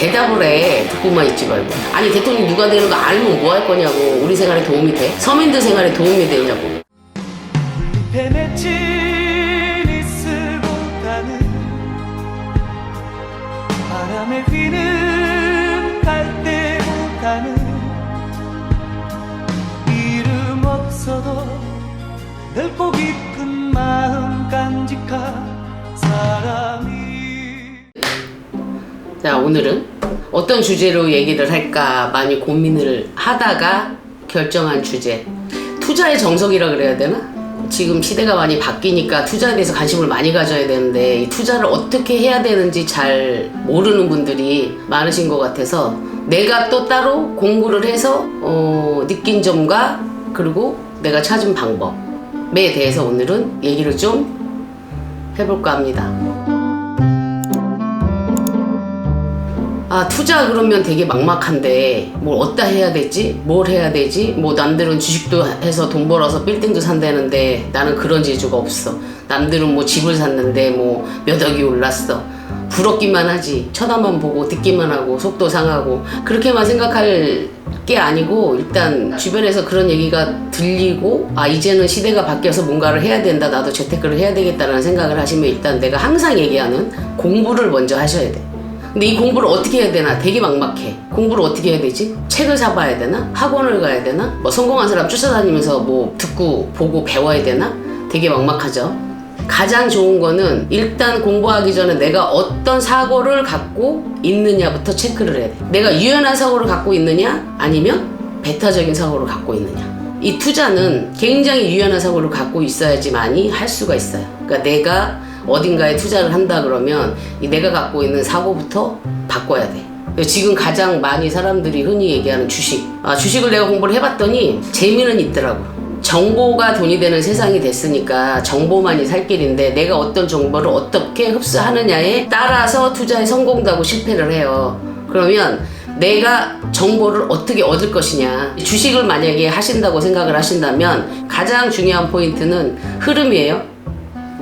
대답을 해. 듣고만 있지 말고. 아니 대통령 누가 되는 거 알면 뭐 할 거냐고. 우리 생활에 도움이 돼? 서민들 생활에 도움이 되냐고. 바람에 휘는 갈대보다는 이름 없어도 넓고 깊 자 오늘은 어떤 주제로 얘기를 할까 많이 고민을 하다가 결정한 주제 투자의 정석이라 그래야 되나? 지금 시대가 많이 바뀌니까 투자에 대해서 관심을 많이 가져야 되는데 이 투자를 어떻게 해야 되는지 잘 모르는 분들이 많으신 것 같아서 내가 또 따로 공부를 해서 어, 느낀 점과 그리고 내가 찾은 방법에 대해서 오늘은 얘기를 좀 해볼까 합니다. 아 투자 그러면 되게 막막한데 뭘 어디다 해야 되지? 뭘 해야 되지? 뭐 남들은 주식도 해서 돈 벌어서 빌딩도 산다는데 나는 그런 재주가 없어. 남들은 뭐 집을 샀는데 뭐 몇 억이 올랐어. 부럽기만 하지. 쳐다만 보고 듣기만 하고 속도 상하고. 그렇게만 생각할 게 아니고 일단 주변에서 그런 얘기가 들리고 아 이제는 시대가 바뀌어서 뭔가를 해야 된다. 나도 재테크를 해야 되겠다라는 생각을 하시면 일단 내가 항상 얘기하는 공부를 먼저 하셔야 돼 근데 이 공부를 어떻게 해야 되나 되게 막막해. 공부를 어떻게 해야 되지? 책을 사봐야 되나? 학원을 가야 되나? 뭐 성공한 사람 쫓아다니면서 뭐 듣고 보고 배워야 되나? 되게 막막하죠. 가장 좋은 거는 일단 공부하기 전에 내가 어떤 사고를 갖고 있느냐부터 체크를 해야 돼. 내가 유연한 사고를 갖고 있느냐? 아니면 배타적인 사고를 갖고 있느냐? 이 투자는 굉장히 유연한 사고를 갖고 있어야지만이 할 수가 있어요. 그러니까 내가 어딘가에 투자를 한다 그러면 이 내가 갖고 있는 사고부터 바꿔야 돼. 지금 가장 많이 사람들이 흔히 얘기하는 주식. 아, 주식을 내가 공부를 해봤더니 재미는 있더라고. 정보가 돈이 되는 세상이 됐으니까 정보만이 살 길인데 내가 어떤 정보를 어떻게 흡수하느냐에 따라서 투자에 성공도 하고 실패를 해요. 그러면 내가 정보를 어떻게 얻을 것이냐. 주식을 만약에 하신다고 생각을 하신다면 가장 중요한 포인트는 흐름이에요.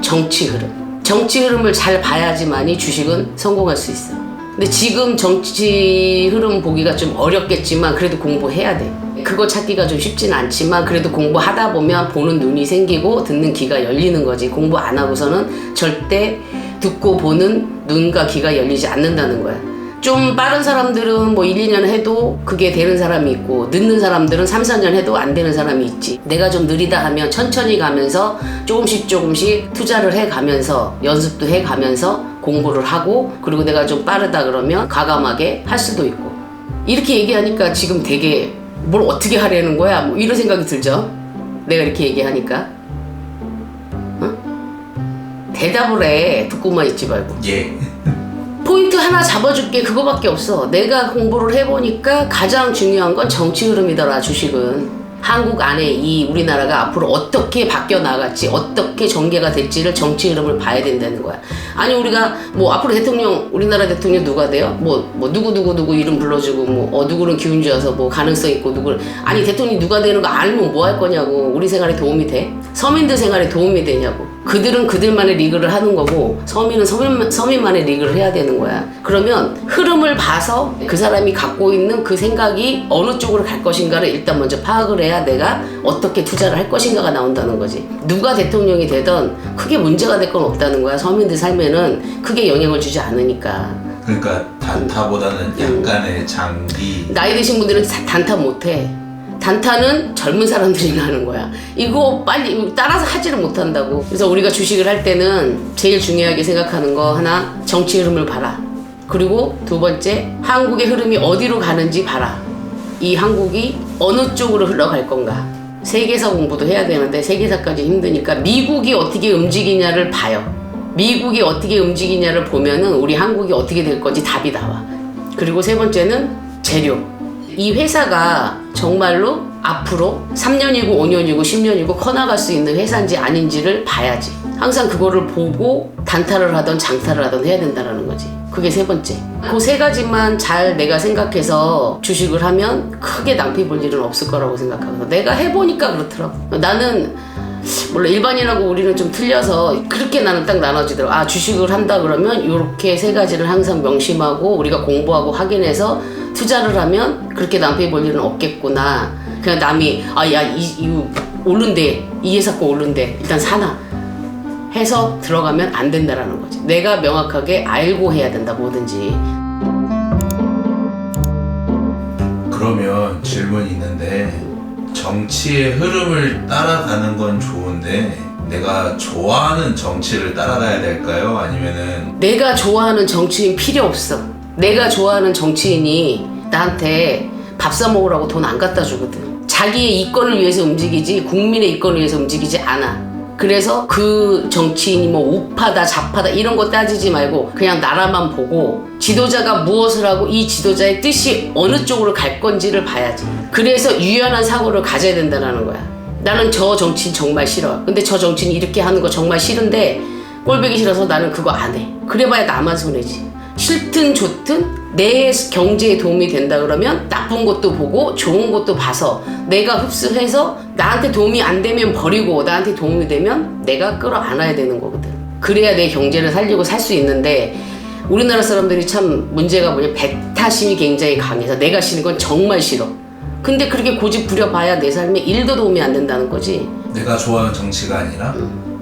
정치 흐름. 정치 흐름을 잘 봐야지만이 주식은 성공할 수 있어. 근데 지금 정치 흐름 보기가 좀 어렵겠지만 그래도 공부해야 돼. 그거 찾기가 좀 쉽진 않지만 그래도 공부하다 보면 보는 눈이 생기고 듣는 귀가 열리는 거지. 공부 안 하고서는 절대 듣고 보는 눈과 귀가 열리지 않는다는 거야. 좀 빠른 사람들은 뭐 1, 2년 해도 그게 되는 사람이 있고 늦는 사람들은 3, 4년 해도 안 되는 사람이 있지. 내가 좀 느리다 하면 천천히 가면서 조금씩 조금씩 투자를 해 가면서 연습도 해 가면서 공부를 하고 그리고 내가 좀 빠르다 그러면 과감하게 할 수도 있고. 이렇게 얘기하니까 지금 되게 뭘 어떻게 하려는 거야? 뭐 이런 생각이 들죠. 내가 이렇게 얘기하니까. 어? 대답을 해. 듣고만 있지 말고. 예. 포인트 하나 잡아줄게. 그거밖에 없어. 내가 공부를 해보니까 가장 중요한 건 정치 흐름이더라 주식은. 한국 안에 이 우리나라가 앞으로 어떻게 바뀌어 나갈지 어떻게 전개가 될지를 정치 흐름을 봐야 된다는 거야. 아니 우리가 뭐 앞으로 대통령 우리나라 대통령 누가 돼요? 뭐 뭐 누구 누구 누구 이름 불러주고 뭐 어 누구는 기운지어서 뭐 가능성 있고 누구를 아니 대통령이 누가 되는 거 알면 뭐 할 거냐고. 우리 생활에 도움이 돼? 서민들 생활에 도움이 되냐고 그들은 그들만의 리그를 하는 거고 서민은 서민, 서민만의 리그를 해야 되는 거야. 그러면 흐름을 봐서 그 사람이 갖고 있는 그 생각이 어느 쪽으로 갈 것인가를 일단 먼저 파악을 해야 내가 어떻게 투자를 할 것인가가 나온다는 거지. 누가 대통령이 되던 크게 문제가 될 건 없다는 거야. 서민들 삶에는 크게 영향을 주지 않으니까. 그러니까 단타보다는 약간의 장비. 나이 드신 분들은 다- 단타 못해. 단타는 젊은 사람들이 하는 거야. 이거 빨리 따라서 하지를 못한다고. 그래서 우리가 주식을 할 때는 제일 중요하게 생각하는 거 하나 정치 흐름을 봐라. 그리고 두 번째 한국의 흐름이 어디로 가는지 봐라. 이 한국이 어느 쪽으로 흘러갈 건가. 세계사 공부도 해야 되는데 세계사까지 힘드니까 미국이 어떻게 움직이냐를 봐요. 미국이 어떻게 움직이냐를 보면은 우리 한국이 어떻게 될 건지 답이 나와. 그리고 세 번째는 재료. 이 회사가 정말로 앞으로 3년이고 5년이고 10년이고 커나갈 수 있는 회사인지 아닌지를 봐야지. 항상 그거를 보고 단타를 하던 장타를 하던 해야 된다라는 거지. 그게 세 번째. 그 세 가지만 잘 내가 생각해서 주식을 하면 크게 낭비 볼 일은 없을 거라고 생각하거든. 내가 해보니까 그렇더라고. 나는 물론 일반인하고 우리는 좀 틀려서 그렇게 나는 딱 나눠지더라고. 아 주식을 한다 그러면 이렇게 세 가지를 항상 명심하고 우리가 공부하고 확인해서 투자를 하면 그렇게 낭패 볼 일은 없겠구나. 그냥 남이 아 야 이 이 오른데 이 회사 거 오른데 일단 사나 해서 들어가면 안 된다라는 거지. 내가 명확하게 알고 해야 된다 뭐든지. 그러면 질문이 있는데 정치의 흐름을 따라가는 건 좋은데 내가 좋아하는 정치를 따라가야 될까요? 아니면은 내가 좋아하는 정치인 필요 없어. 내가 좋아하는 정치인이 나한테 밥 사 먹으라고 돈 안 갖다 주거든. 자기의 이권을 위해서 움직이지 국민의 이권을 위해서 움직이지 않아. 그래서 그 정치인이 뭐 우파다 좌파다 이런 거 따지지 말고 그냥 나라만 보고 지도자가 무엇을 하고 이 지도자의 뜻이 어느 쪽으로 갈 건지를 봐야지. 그래서 유연한 사고를 가져야 된다는 거야. 나는 저 정치인 정말 싫어. 근데 저 정치인 이렇게 하는 거 정말 싫은데 꼴보기 싫어서 나는 그거 안 해. 그래봐야 나만 손해지. 싫든 좋든 내 경제에 도움이 된다 그러면 나쁜 것도 보고 좋은 것도 봐서 내가 흡수해서 나한테 도움이 안 되면 버리고 나한테 도움이 되면 내가 끌어안아야 되는 거거든. 그래야 내 경제를 살리고 살 수 있는데 우리나라 사람들이 참 문제가 뭐냐 배타심이 굉장히 강해서 내가 싫은 건 정말 싫어. 근데 그렇게 고집 부려봐야 내 삶에 일도 도움이 안 된다는 거지. 내가 좋아하는 정치가 아니라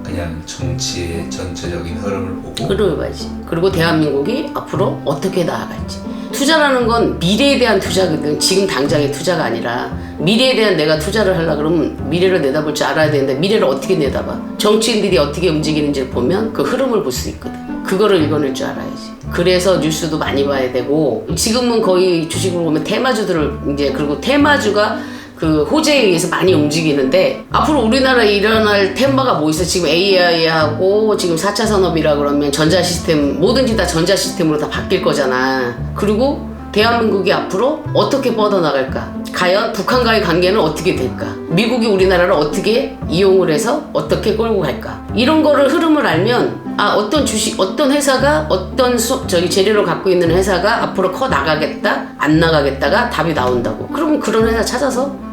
그냥 정치의 전체적인 흐름을 보고 흐름을 봐야지. 그리고 대한민국이 앞으로 어떻게 나아갈지. 투자라는 건 미래에 대한 투자거든. 지금 당장의 투자가 아니라 미래에 대한 내가 투자를 하려 그러면 미래를 내다볼 줄 알아야 되는데 미래를 어떻게 내다봐? 정치인들이 어떻게 움직이는지를 보면 그 흐름을 볼 수 있거든. 그거를 읽어낼 줄 알아야지. 그래서 뉴스도 많이 봐야 되고 지금은 거의 주식으로 보면 테마주들을 이제 그리고 테마주가 그 호재에 의해서 많이 움직이는데 앞으로 우리나라에 일어날 테마가 뭐 있어? 지금 AI하고 지금 4차 산업이라 그러면 전자 시스템 뭐든지 다 전자 시스템으로 다 바뀔 거잖아. 그리고 대한민국이 앞으로 어떻게 뻗어나갈까? 과연 북한과의 관계는 어떻게 될까? 미국이 우리나라를 어떻게 이용을 해서 어떻게 끌고 갈까? 이런 거를 흐름을 알면 아 어떤 주식 어떤 회사가 어떤 수, 저기 재료를 갖고 있는 회사가 앞으로 커 나가겠다 안 나가겠다가 답이 나온다고. 그러면 그런 회사 찾아서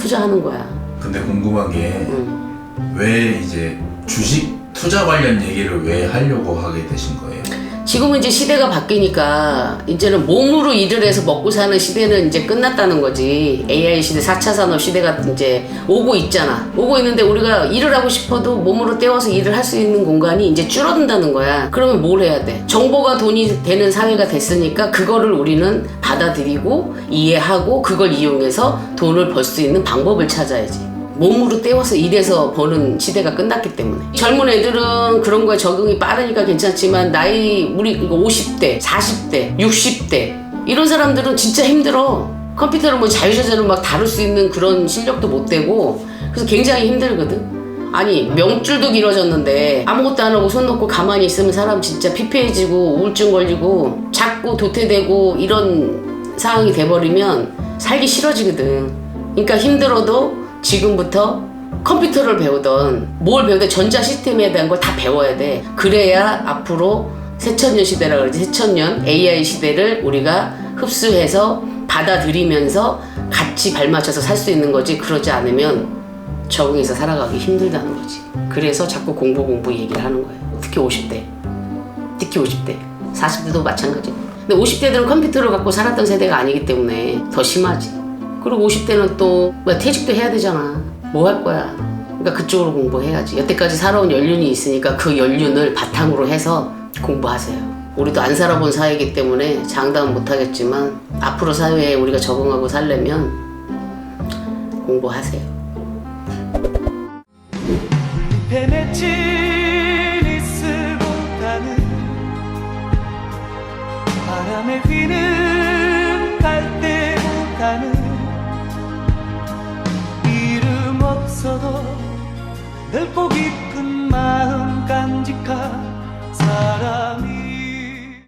투자하는 거야. 근데 궁금한 게 음. 왜 이제 주식 투자 관련 얘기를 왜 하려고 하게 되신 거예요? 지금은 이제 시대가 바뀌니까 이제는 몸으로 일을 해서 먹고 사는 시대는 이제 끝났다는 거지. AI 시대, 4차 산업 시대가 이제 오고 있잖아. 오고 있는데 우리가 일을 하고 싶어도 몸으로 때워서 일을 할 수 있는 공간이 이제 줄어든다는 거야. 그러면 뭘 해야 돼? 정보가 돈이 되는 사회가 됐으니까 그거를 우리는 받아들이고 이해하고 그걸 이용해서 돈을 벌 수 있는 방법을 찾아야지. 몸으로 때워서 일해서 버는 시대가 끝났기 때문에. 젊은 애들은 그런 거에 적응이 빠르니까 괜찮지만 나이 우리 이거 50대, 40대, 60대 이런 사람들은 진짜 힘들어. 컴퓨터를 뭐 자유자재로 막 다룰 수 있는 그런 실력도 못 되고 그래서 굉장히 힘들거든. 아니 명줄도 길어졌는데 아무것도 안 하고 손 놓고 가만히 있으면 사람 진짜 피폐해지고 우울증 걸리고 자꾸 도태되고 이런 상황이 돼버리면 살기 싫어지거든. 그러니까 힘들어도 지금부터 컴퓨터를 배우던 뭘 배우든 전자 시스템에 대한 걸 다 배워야 돼. 그래야 앞으로 새천년 시대라 그러지. 새천년 AI 시대를 우리가 흡수해서 받아들이면서 같이 발맞춰서 살 수 있는 거지. 그러지 않으면 적응해서 살아가기 힘들다는 거지. 그래서 자꾸 공부 공부 얘기를 하는 거예요. 특히 50대. 특히 50대. 40대도 마찬가지고. 근데 50대들은 컴퓨터를 갖고 살았던 세대가 아니기 때문에 더 심하지. 그리고 50대는 또 뭐야, 퇴직도 해야 되잖아. 뭐 할 거야? 그러니까 그쪽으로 공부해야지. 여태까지 살아온 연륜이 있으니까 그 연륜을 바탕으로 해서 공부하세요. 우리도 안 살아본 사회이기 때문에 장담은 못하겠지만 앞으로 사회에 우리가 적응하고 살려면 공부하세요. 바람에 휘는 없어도 넓고 깊은 마음 간직한 사람이